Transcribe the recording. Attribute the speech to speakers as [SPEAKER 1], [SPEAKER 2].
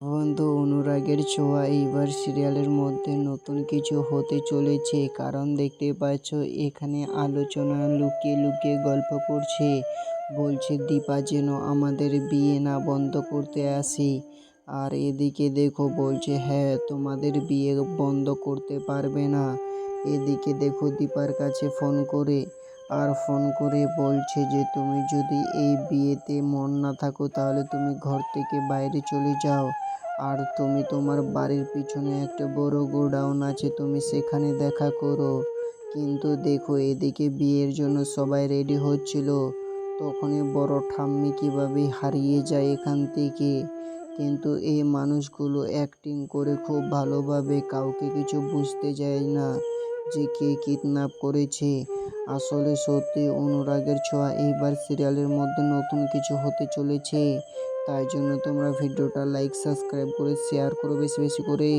[SPEAKER 1] বন্ধু অনুরাগের ছোঁয়া এইবার সিরিয়ালের মধ্যে নতুন কিছু হতে চলেছে। কারণ দেখতে পাচ্ছ, এখানে আলোচনা লুকিয়ে লুকিয়ে গল্প করছে। বলছে, দীপা যেন আমাদের বিয়ে না বন্ধ করতে আসি। আর এদিকে দেখো, বলছে হ্যাঁ তোমাদের বিয়ে বন্ধ করতে পারবে না। এদিকে দেখো, দীপার কাছে ফোন করে আর ফোন করে বলছে যে, তুমি যদি এই বিয়েতে মন না থাকো, তাহলে তুমি ঘর থেকে বাইরে চলে যাও। আর তুমি তোমার বাড়ির পিছনে একটা বড় গোডাউন আছে, তুমি সেখানে দেখা করো। কিন্তু দেখো, এদিকে বিয়ের জন্য সবাই রেডি হচ্ছিল। তখনই বড় ঠাম্মি কীভাবে হারিয়ে যায় এখান থেকে। কিন্তু এই মানুষগুলো অ্যাক্টিং করে খুব ভালোভাবে কাউকে কিছু বুঝতে যায় না। যে কে কিডন্যাপ করেছে? আসলে সত্যি অনুরাগের ছোঁয়া এইবার সিরিয়ালের মধ্যে নতুন কিছু হতে চলেছে। তাই জন্য তোমরা ভিডিওটা লাইক সাবস্ক্রাইব করে শেয়ার করো বেশি বেশি করে।